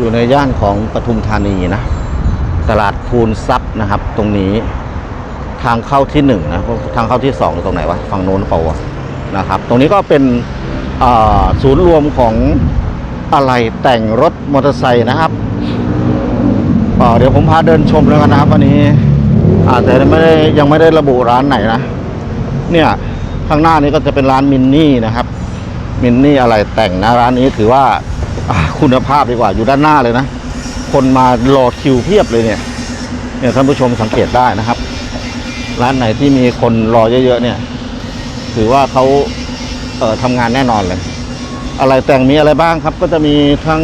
อยู่ในย่านของปทุมธานีนะ ตลาดภูนทรัพย์นะครับ ตรงนี้ทางเข้าที่หนึ่งนะทางเข้าที่สองตรงไหนวะฝั่งโน้นเปล่าวะนะครับ ตรงนี้ก็เป็นศูนย์รวมของอะไรแต่งรถมอเตอร์ไซค์นะครับอ่าเดี๋ยวผมพาเดินชมแล้วกันนะครับวันนี้อาจจะไม่ได้ยังไม่ได้ระบุร้านไหนนะ เนี่ยข้างหน้านี้ก็จะเป็นร้านมินนี่นะครับ มินนี่อะไรแต่งนะร้านนี้ถือว่า คุณภาพดีกว่าอยู่ด้านหน้าเลยนะ คนมารอคิวเพียบเลยเนี่ยเนี่ยท่านผู้ชมสังเกตได้นะครับ ร้านไหนที่มีคนรอเยอะๆเนี่ย ถือว่าเขาเอ่อทำงานแน่นอนเลย อะไรแต่งมีอะไรบ้างครับ ก็จะมีทั้ง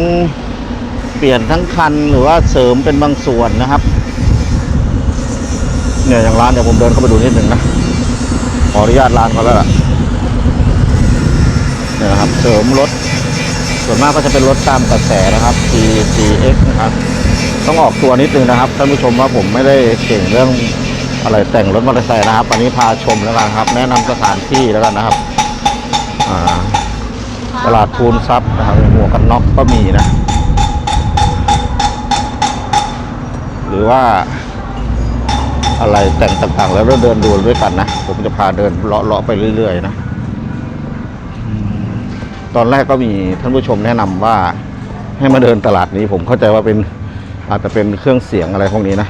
เปลี่ยนทั้งคันหรือว่าเสริมเป็นบางส่วนนะครับ เนี่ยอย่างร้านเดี๋ยวผมเดินเข้าไปดูนิดหนึ่งนะขออนุญาตร้านเขาแล้วล่ะเนี่ยครับ เสริมรถ ส่วนมากก็จะเป็นรถตามกระแสนะครับ T T X นะครับ ต้องออกตัวนิดนึงนะครับท่านผู้ชมว่าผมไม่ได้เก่งเรื่องอะไรแต่งรถมอเตอร์ไซค์นะครับอันนี้พาชมแล้วกันครับ แนะนำสถานที่แล้วกันนะครับตลาดภูนทรัพย์นะครับหมวกกันน็อกก็มีนะ หรือว่าอะไรแต่งต่างๆ แล้วเราเดินดูด้วยกันนะ ผมจะพาเดินเลาะๆไปเรื่อยๆนะ ตอนแรกก็มีท่านผู้ชมแนะนำว่าให้มาเดินตลาดนี้ ผมเข้าใจว่าเป็นอาจจะเป็นเครื่องเสียงอะไรพวกนี้นะ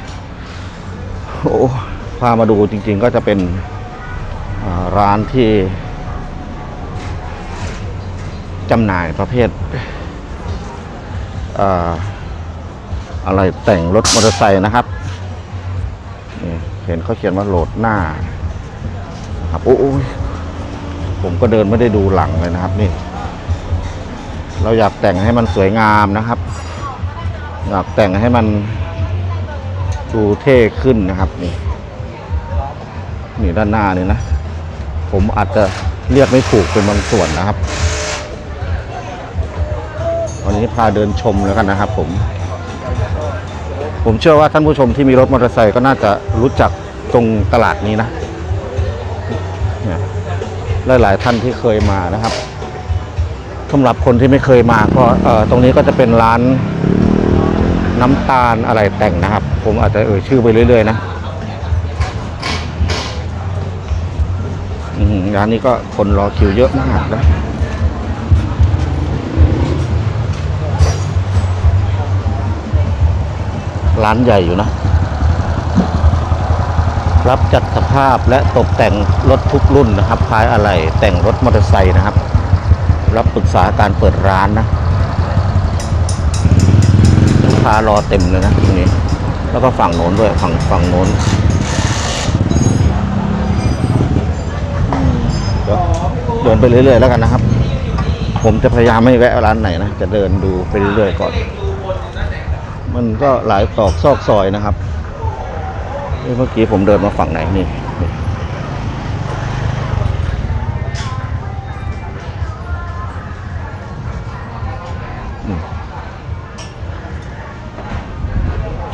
โอ้พามาดูจริง ๆ ก็จะเป็นร้านที่จำหน่ายประเภทอ่าอะไรแต่งรถมอเตอร์ไซค์นะครับนี่เห็นเขาเขียนว่าโหลดหน้าครับโอ้ยผมก็เดินไม่ได้ดูหลังเลยนะครับนี่ เราอยากแต่งให้มันสวยงามนะครับ อยากแต่งให้มันดูเท่ขึ้นนะครับนี่นี่ด้านหน้านี่นะ ผมอาจจะเรียกไม่ถูกเป็นบางส่วนนะครับวันนี้พาเดินชมแล้วกันนะครับ ผม ผมเชื่อว่าท่านผู้ชมที่มีรถมอเตอร์ไซค์ก็น่าจะรู้จักตรงตลาดนี้นะเนี่ยหลายๆท่านที่เคยมานะครับ สำหรับคนที่ไม่เคยมาก็ตรงนี้ก็จะเป็นร้านน้ำตาลอะไรแต่งนะครับ ผมอาจจะเอ่ยชื่อไปเรื่อย ๆ นะร้านนี้ก็คนรอคิวเยอะมากนะร้านใหญ่อยู่นะ รับจัดสภาพและตกแต่งรถทุกรุ่นนะครับคล้ายอะไรแต่งรถมอเตอร์ไซค์นะครับ รับปรึกษาการเปิดร้านนะลูกค้ารอเต็มเลยนะตรงนี้ แล้วก็ฝั่งโน้นด้วยฝั่งฝั่งโน้นเดินไปเรื่อยๆแล้วกันนะครับ ผมจะพยายามไม่แวะร้านไหนนะ จะเดินดูไปเรื่อยๆก่อน มันก็หลายตอกซอกซอยนะครับเมื่อกี้ผมเดินมาฝั่งไหนนี่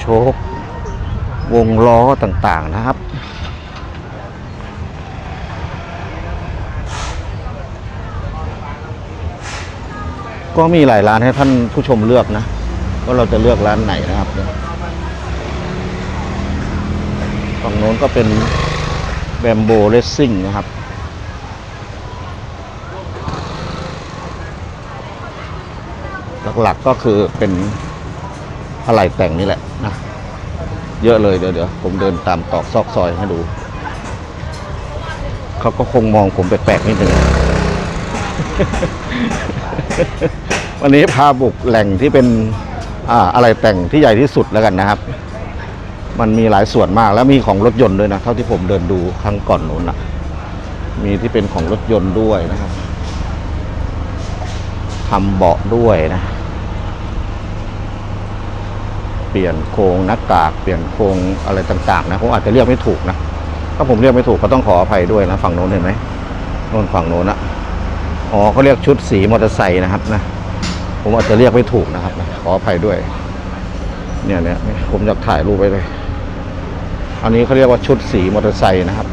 โชค วงล้อต่างๆนะครับ ก็มีหลายร้านให้ท่านผู้ชมเลือกนะว่าเราจะเลือกร้านไหนนะครับฝั่งโน้นก็เป็นแบมโบเลสซิ่งนะครับหลักๆก็คือเป็น อะไรแต่งนี่แหละนะเยอะเลยเดี๋ยวเดี๋ยวผมเดินตามตอกซอกซอยให้ดู เขาก็คงมองผมแปลกๆนิดนึงวันนี้พาบุกแหล่งที่เป็นอ่าอะไรแต่งที่ใหญ่ที่สุดแล้วกันนะครับ มันมีหลายส่วนมากแล้วมีของรถยนต์ด้วยนะ เท่าที่ผมเดินดูครั้งก่อนนู้นนะมีที่เป็นของรถยนต์ด้วยนะครับทำเบาะด้วยนะ เปลี่ยนโครงหน้ากากเปลี่ยนโครงอะไรต่างๆนะผมอาจจะเรียกไม่ถูกนะถ้าผมเรียกไม่ถูกก็ต้องขออภัยด้วยนะฝั่งโน้นเห็นไหมโน้นฝั่งโน้นนะอ๋อเขาเรียกชุดสีมอเตอร์ไซค์นะครับนะผมอาจจะเรียกไม่ถูกนะครับนะขออภัยด้วย เนี่ยเนี่ยผมอยากถ่ายรูปไปเลย อันนี้เขาเรียกว่าชุดสีมอเตอร์ไซค์นะครับ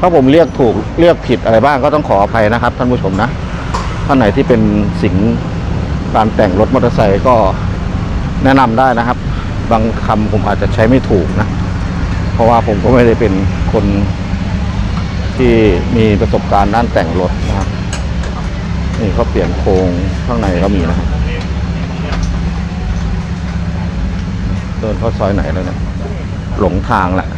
ถ้าผมเรียกถูกเรียกผิดอะไรบ้างก็ต้องขออภัยนะครับ ท่านผู้ชมนะท่านไหนที่เป็นสิงการแต่งรถมอเตอร์ไซค์ก็ แนะนำได้นะครับ บางคำผมอาจจะใช้ไม่ถูกนะ เพราะว่าผมก็ไม่ได้เป็นคนที่มีประสบการณ์ด้านแต่งรถนะครับนี่เขาเปลี่ยนโครงข้างในก็มีนะครับเดินเข้าซอยไหนแล้วเนี่ยหลงทางแหละ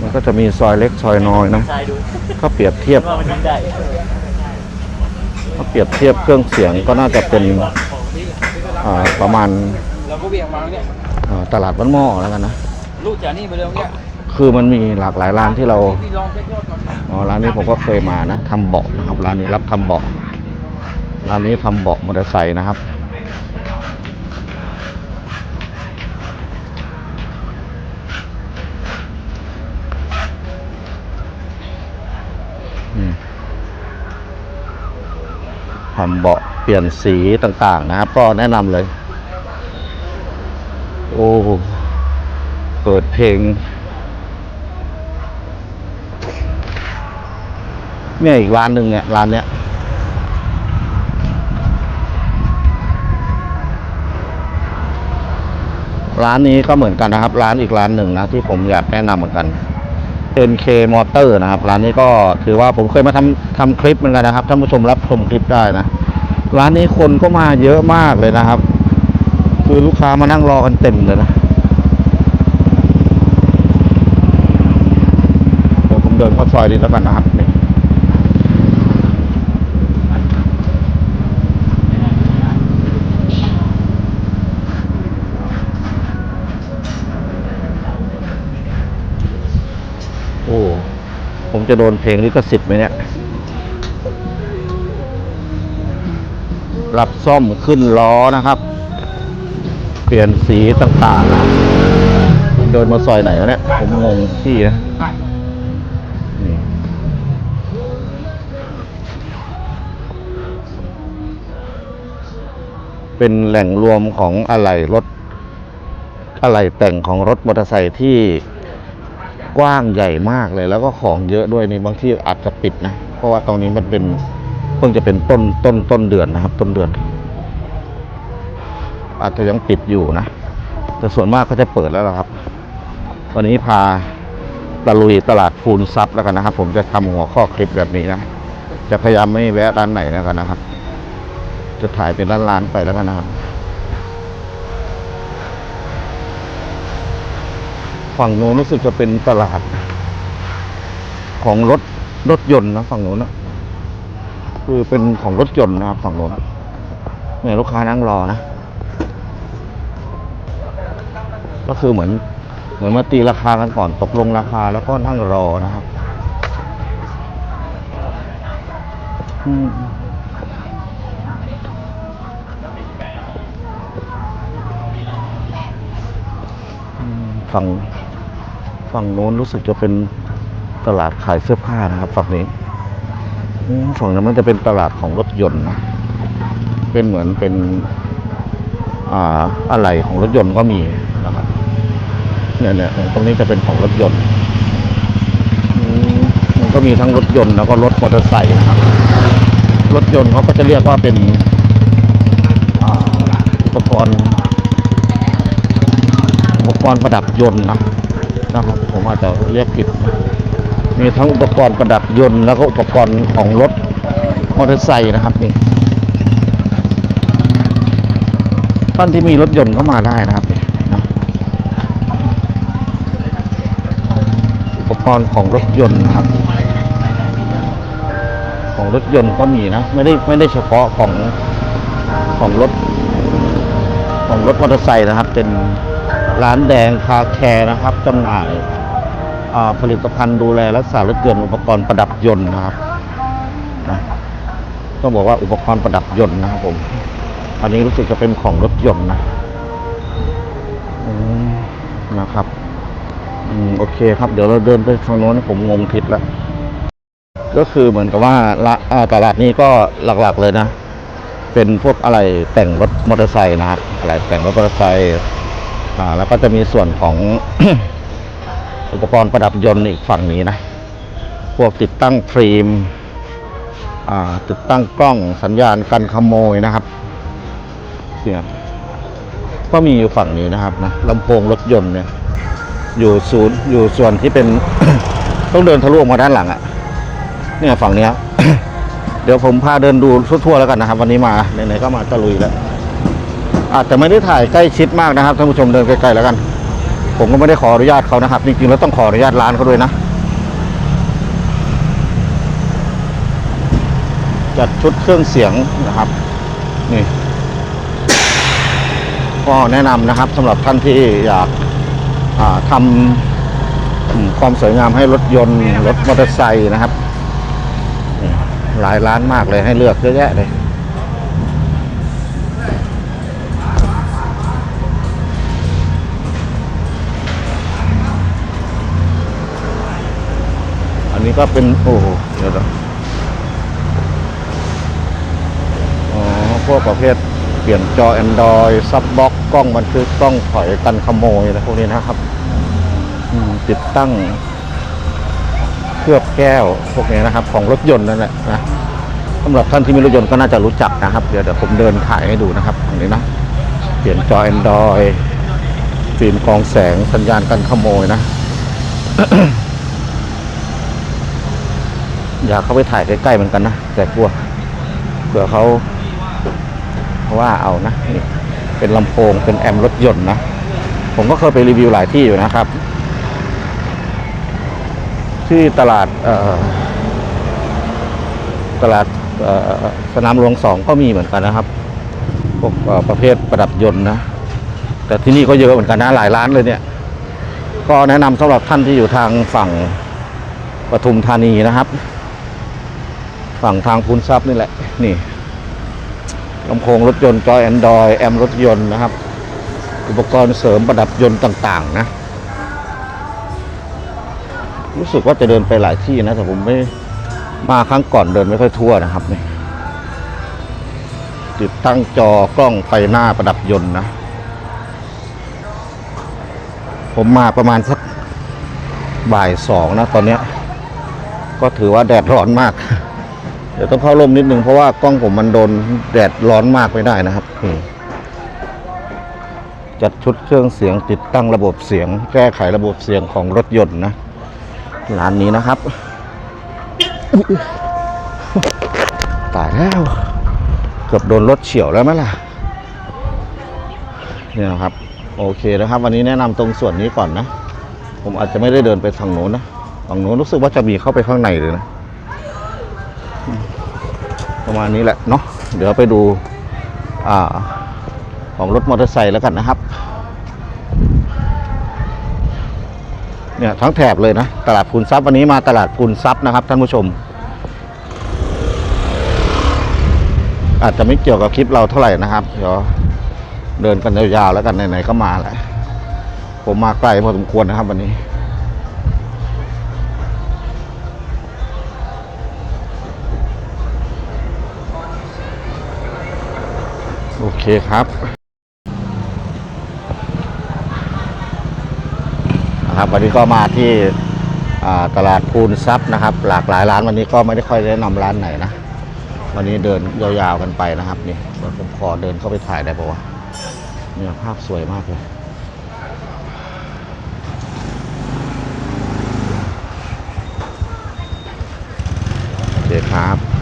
มันก็จะมีซอยเล็กซอยน้อยนะใช่ดูเขาเปรียบเทียบว่ามันยิงได้ถ้าเปรียบเทียบเครื่องเสียงก็น่าจะเป็น ประมาณเราก็เบี่ยงมาเนี่ยอ่าตลาดบ้านหม้อแล้วกันนะลูกจากนี่ไปเร็วเนี่ยคือมันมีหลากหลายร้านที่เราพี่ลองเช็คยอดก่อนอ๋อร้านนี้ผมก็เคยมานะทำเบาะนะครับร้านนี้รับทำเบาะร้านนี้ทำเบาะมอเตอร์ไซค์นะครับอืมทำเบาะ เปลี่ยนสีต่างๆนะครับ ก็แนะนำเลย โอ้เปิดเพลงเนี่ยอีกร้านหนึ่งเนี่ยร้านเนี้ยร้านนี้ก็เหมือนกันนะครับ ร้านอีกร้านหนึ่งนะที่ผมอยากแนะนำเหมือนกัน NK Motor นะครับ ร้านนี้ก็ถือว่าผมเคยมาทำทำคลิปเหมือนกันนะครับท่านผู้ชมรับชมคลิปได้นะ ร้านนี้คนก็มาเยอะมากเลยนะครับ คือลูกค้ามานั่งรอกันเต็มเลยนะเดี๋ยวผมเดินเข้าซอยนี้แล้วกันนะครับนี่โอ้ ผมจะโดนเพลงลิขสิทธิ์ไหมเนี่ย รับซ่อมขึ้นล้อนะครับ เปลี่ยนสีต่างๆนะผมเดินมาซอยไหนแล้วเนี่ย ผมงงที่นะนี่เป็นแหล่งรวมของอะไหล่รถอะไหล่แต่งของรถมอเตอร์ไซค์ที่กว้างใหญ่มากเลย แล้วก็ของเยอะด้วยนี่บางที่อาจจะปิดนะ เพราะว่าตรงนี้มันเป็น เพิ่งจะเป็นต้นต้นต้นเดือนนะครับ ต้นเดือน อาจจะยังปิดอยู่นะ แต่ส่วนมากก็จะเปิดแล้วละครับ วันนี้พาตะลุยตลาดภูนทรัพย์แล้วกันนะครับ ผมจะทำหัวข้อคลิปแบบนี้นะ จะพยายามไม่แวะร้านไหนแล้วกันนะครับ จะถ่ายเป็นร้านๆไปแล้วกันนะครับฝั่งโน้นรู้สึกจะเป็นตลาด ของรถรถยนต์นะฝั่งโน้นนะ คือเป็นของรถยนต์นะครับฝั่งโน้นเนี่ยลูกค้านั่งรอนะ ก็คือเหมือนเหมือนมาตีราคากันก่อนตกลงราคาแล้วก็นั่งรอนะครับฝั่งฝั่งโน้นรู้สึกจะเป็นตลาดขายเสื้อผ้านะครับฝั่งนี้ ฝั่งนั้นมันจะเป็นตลาดของรถยนต์นะเป็นเหมือนเป็นอ่าอะไรของรถยนต์ก็มีนะครับเนี่ยเนี่ยตรงนี้จะเป็นของรถยนต์มันก็มีทั้งรถยนต์แล้วก็รถมอเตอร์ไซค์นะครับรถยนต์เขาก็จะเรียกว่าเป็นอุปกรณ์อุปกรณ์ประดับยนต์นะนะครับ ผมอาจจะเรียกผิด มีทั้งอุปกรณ์ประดับยนต์แล้วก็อุปกรณ์ของรถมอเตอร์ไซค์นะครับนี่ท่านที่มีรถยนต์ก็มาได้นะครับอุปกรณ์ของรถยนต์นะครับ ของรถยนต์ก็มีนะ ไม่ได้ไม่ได้เฉพาะของของรถ ของรถมอเตอร์ไซค์นะครับ เป็นร้านแดงคาแคร์นะครับจำหน่าย ผลิตภัณฑ์ดูแลรักษารถยนต์อุปกรณ์ประดับยนต์นะครับนะต้องบอกว่าอุปกรณ์ประดับยนต์นะครับผม อันนี้รู้สึกจะเป็นของรถยนต์นะนะครับอืมโอเคครับ เดี๋ยวเราเดินไปทางโน้นผมงงทิศแล้วก็คือเหมือนกับว่าละตลาดนี้ก็หลักๆเลยนะ เป็นพวกอะไรแต่งรถมอเตอร์ไซค์นะครับอะไรแต่งรถมอเตอร์ไซค์อ่าแล้วก็จะมีส่วนของ อุปกรณ์ประดับยนต์อีกฝั่งนี้นะ พวกติดตั้งฟิล์มอ่าติดตั้งกล้องสัญญาณกันขโมยนะครับเนี่ยก็มีอยู่ฝั่งนี้นะครับนะลำโพงรถยนต์เนี่ยอยู่ศูนย์อยู่ส่วนที่เป็นต้องเดินทะลุออกมาด้านหลังอะ่ะเนี่ยฝั่งเนี้ยเดี๋ยวผมพาเดินดูทั่วๆแล้วกันนะครับ วันนี้มาไหนๆก็มาตะลุยแล้วอาจจะไม่ได้ถ่ายใกล้ชิดมากนะครับท่านผู้ชมเดินใกล้ๆแล้วกัน ผมก็ไม่ได้ขออนุญาตเขานะครับ จริงๆแล้วต้องขออนุญาตร้านเขาด้วยนะ จัดชุดเครื่องเสียงนะครับ นี่ก็แนะนำนะครับสำหรับท่านที่อยากาทำความสวยงามให้รถยนต์ รถมอเตอร์ไซค์นะครับ หลายร้านมากเลยให้เลือกเยอะแยะเลย นี้ก็เป็นโอ้โหเดี๋ยวอ๋อพวกประเภทเปลี่ยนจอ Android ซับบล็อกกล้องบันทึกกล้องถอยกันขโมยอะไรพวกนี้นะครับติดตั้งเคลือบแก้วพวกนี้นะครับ ของรถยนต์นั่นแหละนะสำหรับท่านที่มีรถยนต์ก็น่าจะรู้จักนะครับ เดี๋ยวเดี๋ยวผมเดินถ่ายให้ดูนะครับตรงนี้นะเปลี่ยนจอ Android ฟิล์มกองแสงสัญญาณกันขโมยนะ อยากเข้าไปถ่ายใกล้ๆเหมือนกันนะ แต่กลัวเผื่อเขาว่าเอานะนี่เป็นลำโพงเป็นแอมรถยนต์นะ ผมก็เคยไปรีวิวหลายที่อยู่นะครับ ที่ตลาดตลาดสนามหลวงสองก็มีเหมือนกันนะครับพวกประเภทประดับยนต์นะ แต่ที่นี่ก็เยอะเหมือนกันนะหลายร้านเลยเนี่ย ก็แนะนำสำหรับท่านที่อยู่ทางฝั่งปทุมธานีนะครับ ฝั่งทางพูนทรัพย์นี่แหละ นี่ลำโพงรถยนต์จอยแอนดรอยแอมรถยนต์นะครับ อุปกรณ์เสริมประดับยนต์ต่าง ๆ นะ รู้สึกว่าจะเดินไปหลายที่นะ แต่ผมไม่มาครั้งก่อนเดินไม่ค่อยทั่วนะครับนี่ติดตั้งจอกล้องไฟหน้าประดับยนต์นะ ผมมาประมาณสักบ่ายสองนะตอนนี้ก็ถือว่าแดดร้อนมาก เดี๋ยวต้องเข้าร่มนิดนึงเพราะว่ากล้องผมมันโดนแดดร้อนมากไม่ได้นะครับจัดชุดเครื่องเสียงติดตั้งระบบเสียง แก้ไขระบบเสียงของรถยนต์นะร้านนี้นะครับ ตายแล้ว เกือบโดนรถเฉียวแล้วไหมล่ะเนี่ยครับ โอเคนะครับ วันนี้แนะนำตรงส่วนนี้ก่อนนะ ผมอาจจะไม่ได้เดินไปทางโน้นนะฝั่งโน้นรู้สึกว่าจะมีเข้าไปข้างในเลยนะ ประมาณนี้แหละเนาะเดี๋ยวไปดูอ่าของรถมอเตอร์ไซค์แล้วกันนะครับเนี่ยทั้งแถบเลยนะ ตลาดพูนทรัพย์วันนี้มาตลาดพูนทรัพย์นะครับท่านผู้ชม อาจจะไม่เกี่ยวกับคลิปเราเท่าไหร่นะครับ เดี๋ยวเดินกันยาวๆแล้วกันไหนๆก็มาแหละผมมาไกลพอสมควรนะครับวันนี้ คครับนะครับวันนี้ก็มาที่ตลาดพูนทรัพย์นะครับ หลากหลายร้านวันนี้ก็ไม่ได้ค่อยแนะนำร้านไหนนะ วันนี้เดินยาวๆกันไปนะครับนี่ผมขอเดินเข้าไปถ่ายได้ปะวะเนี่ยภาพสวยมากเลยโอเคครับ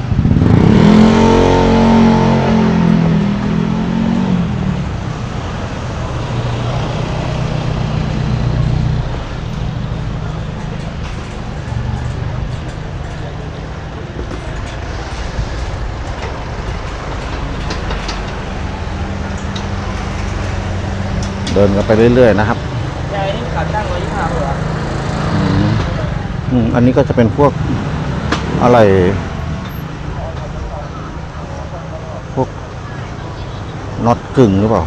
เดินกันไปเรื่อย ๆ นะครับยายนี่ขาตั้งร้อยยี่สิบห้าเหรออืมอันนี้ก็จะเป็นพวกอะไร พวกน็อตกึ่งหรือเปล่า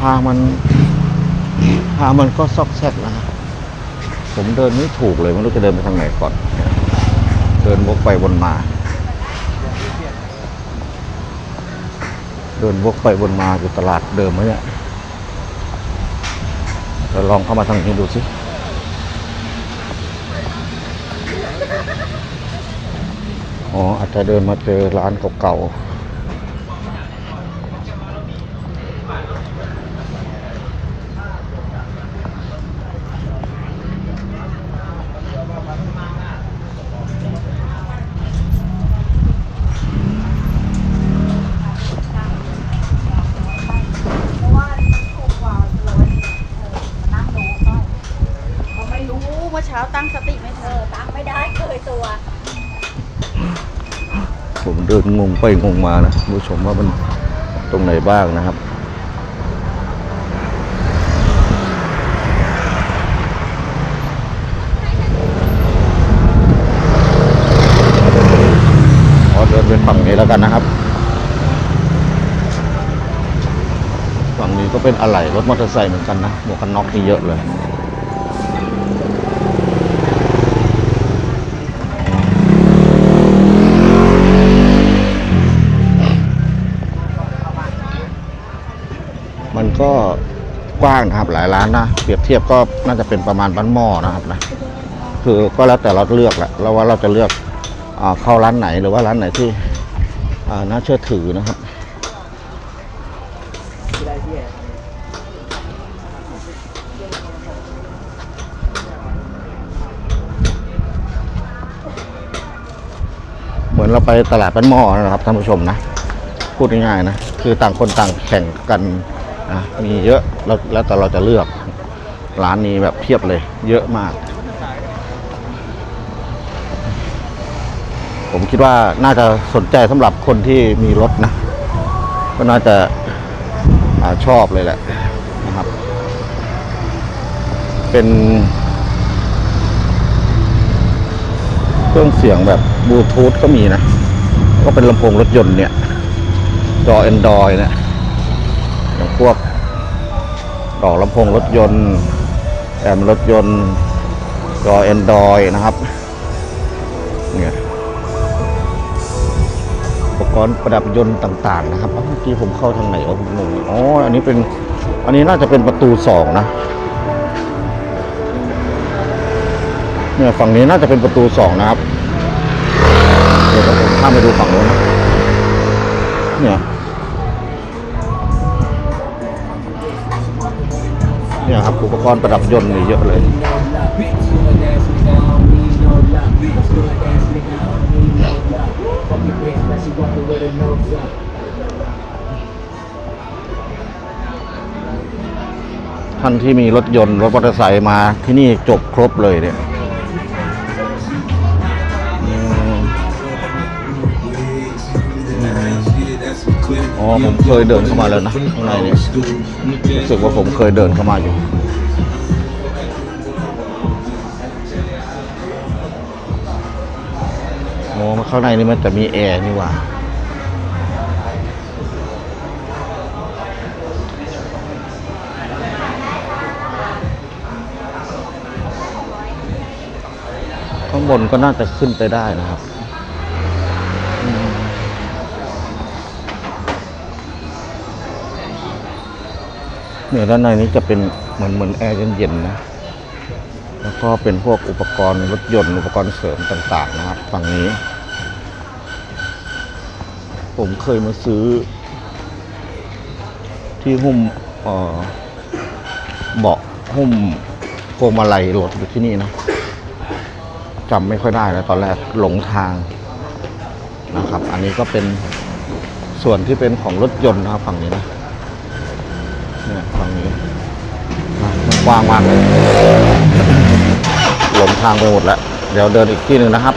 ทางมันทางมันก็ซอกแซกนะครับผมเดินไม่ถูกเลยไม่รู้จะเดินไปทางไหนก่อน เดินวกไปวนมา เดินวกไปวนมาอยู่ตลาดเดิมไหมเนี่ยเราลองเข้ามาทางนี้ดูสิอ๋ออาจจะเดินมาเจอร้านเก่าๆ เพราะว่ามันถูกกว่าร้อยเออมานั่งดูก็เขาไม่รู้เมื่อเช้าตั้งสติไม่เธอตั้งไม่ได้เคยตัว ผมเดินงง ไปงงมานะผู้ชมว่ามันตรงไหนบ้างนะครับ ขอเดินไปฝั่งนี้แล้วกันนะครับ ฝั่งนี้ก็เป็นอะไหล่รถมอเตอร์ไซค์เหมือนกันนะหมวกกันน็อกนี่เยอะเลย ก็กว้างนะครับหลายร้านนะ เปรียบเทียบก็น่าจะเป็นประมาณบ้านหม้อนะครับนะคือก็แล้วแต่เราเลือกแหละแล้วว่าเราจะเลือกเข้าร้านไหนหรือว่าร้านไหนที่น่าเชื่อถือนะครับเหมือนเราไปตลาดบ้านหม้อนะครับท่านผู้ชมนะ พูดง่ายๆนะ คือต่างคนต่างแข่งกัน นะมีเยอะแล้วแล้วแต่เราจะเลือกร้านนี้แบบเพียบเลย เยอะมาก ผมคิดว่าน่าจะสนใจสำหรับคนที่มีรถนะ ก็น่าจะอาชอบเลยแหละนะครับ เป็นเครื่องเสียงแบบบลูทูธก็มีนะ ก็เป็นลำโพงรถยนต์เนี่ย จอ Android เนี่ย วกดอกลำโพงรถยนต์แอมรถยนต์จอ Android นะครับเนี่ยอุปกรณ์ประดับยนต์ต่างๆนะครับเอ้าเมื่อกี้ผมเข้าทางไหนวะผมงงอ๋ออันนี้เป็นอันนี้น่าจะเป็นประตูสองนะเนี่ยฝั่งนี้น่าจะเป็นประตูสองนะครับ เดี๋ยวผมข้ามไปดูฝั่งโน้นนะเนี่ย เนี่ยครับอุปกรณ์ประดับยนต์นี่เยอะเลย ท่านที่มีรถยนต์ รถมอเตอร์ไซค์มาที่นี่จบครบเลยเนี่ย อ๋อผมเคยเดินเข้ามาแล้วนะข้างในนี่ยรู้สึกว่าผมเคยเดินเข้ามาอยู่โอ้ข้างในนี่มันจะมีแอร์นี่หว่าข้างบนก็น่าจะขึ้นไปได้นะครับ เนี่ยด้านในนี้จะเป็นเหมือนเหมือนแอร์เย็นๆนะ แล้วก็เป็นพวกอุปกรณ์รถยนต์อุปกรณ์เสริมต่างๆนะครับฝั่งนี้ ผมเคยมาซื้อ ที่หุ้มเบาะหุ้มพวงมาลัยรถอยู่ที่นี่นะจำไม่ค่อยได้แล้วตอนแรกหลงทางนะครับ อันนี้ก็เป็นส่วนที่เป็นของรถยนต์นะครับฝั่งนี้นะ เนี่ยฝั่งนี้กว้างมากเลยหลงทางไปหมดแล้ว เดี๋ยวเดินอีกที่หนึ่งนะครับ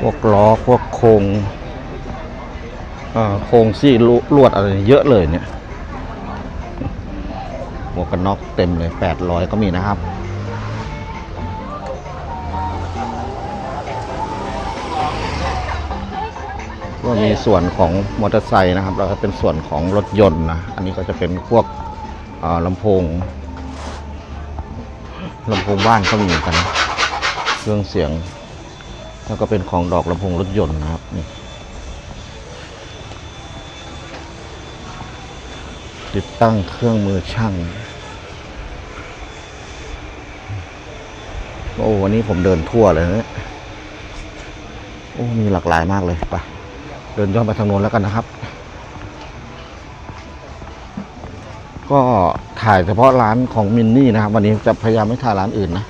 พวกล้อพวกโครงอ่อโครงซี่ลวดอะไรเยอะเลยเนี่ย หมวกกันน็อกเต็มเลย800 ก็มีนะครับก็มีส่วนของมอเตอร์ไซค์นะครับ แล้วก็เป็นส่วนของรถยนต์นะ อันนี้ก็จะเป็นพวกลำโพงลำโพงบ้านก็มีนกัน เครื่องเสียง แล้วก็เป็นของดอกลำโพงรถยนต์นะครับนี่ติดตั้งเครื่องมือช่าง โอ้วันนี้ผมเดินทั่วเลยนะเนี่ยโอ้มีหลากหลายมากเลยไปเดินย้อนไปทางโน้นแล้วกันนะครับ ก็ถ่ายเฉพาะร้านของมินนี่นะครับ วันนี้จะพยายามไม่ถ่ายร้านอื่นนะ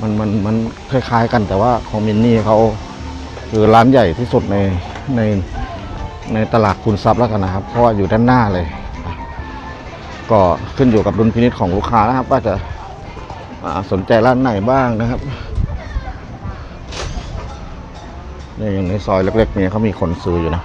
มันมันมันคล้ายๆกันแต่ว่าของมินนี่เขาคือร้านใหญ่ที่สุดในในในตลาดคุณทรัพย์แล้วกันนะครับ เพราะว่าอยู่ด้านหน้าเลย ก็ขึ้นอยู่กับดุลพินิจของลูกค้านะครับ ว่าจะ สนใจร้านไหนบ้างนะครับเนี่ยอย่างในซอยเล็กๆเนี่ยเขามีคนซื้ออยู่นะ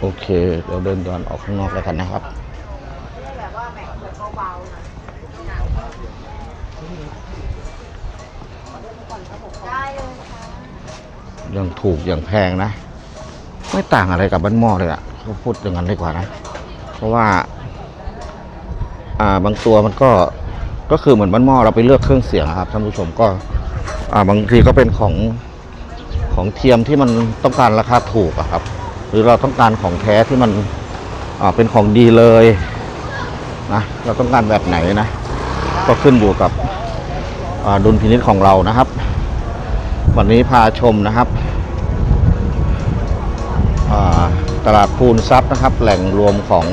โอเค เดี๋ยวเดินย้อนออกข้างนอกแล้วกันนะครับว่าแบ่งเปิดเบาๆหน่อยได้เลยค่ะ อยังถูกอย่างแพงนะ ไม่ต่างอะไรกับบ้านหม้อเลยอะเขาพูดอย่างนั้นดีกว่านะ เพราะว่า อ่าบางตัวมันก็ก็คือเหมือนบ้านหม้อเราไปเลือกเครื่องเสียงครับท่านผู้ชมก็อ่าบางทีก็เป็นของของเทียมที่มันต้องการราคาถูกอะครับ หรือเราต้องการของแท้ที่มันอ่าเป็นของดีเลยนะเราต้องการแบบไหนนะ ก็ขึ้นอยู่กับดุลพินิจของเรานะครับ วันนี้พาชมนะครับตลาดภูนทรัพย์นะครับ แหล่งรวมของ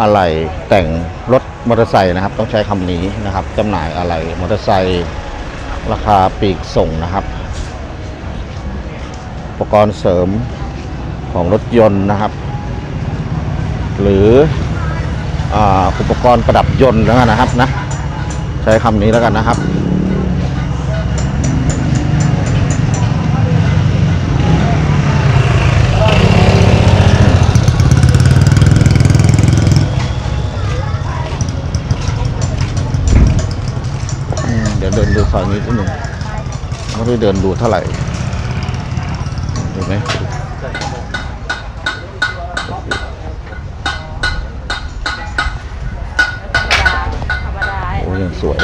อะไหล่แต่งรถมอเตอร์ไซค์นะครับ ต้องใช้คำนี้นะครับจำหน่ายอะไหล่มอเตอร์ไซค์ราคาปีกส่งนะครับอุปกรณ์เสริมของรถยนต์นะครับ หรือออุปกรณ์ประดับยนต์แล้วกันนะครับนะใช้คำนี้แล้วกันนะครับ ซอยนี้นิดหนึ่งไม่ได้เดินดูเท่าไหร่เห็นไหมโอ้ยังสวย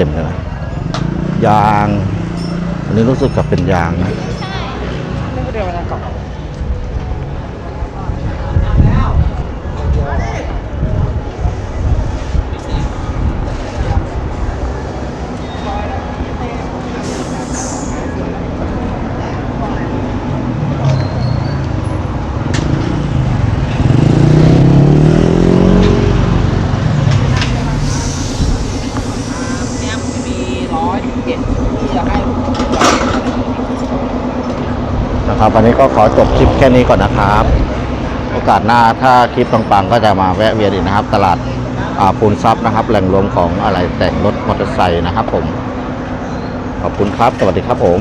เขามารอกันเต็มเลยนะยาง อันนี้รู้สึกกับเป็นยางนะ ไม่เดียวกันก่อน เนี่ยมันจะมีร้อยเจ็ดที่จะให้ นะครับ วันนี้ก็ขอจบคลิปแค่นี้ก่อนนะครับ โอกาสหน้าถ้าคลิปปังๆก็จะมาแวะเวียนอีกนะครับ ตลาดาปูนซับนะครับ แหล่งรวมของอะไรแต่งรถมอเตอร์ไซค์นะครับผม ขอบคุณครับ สวัสดีครับผม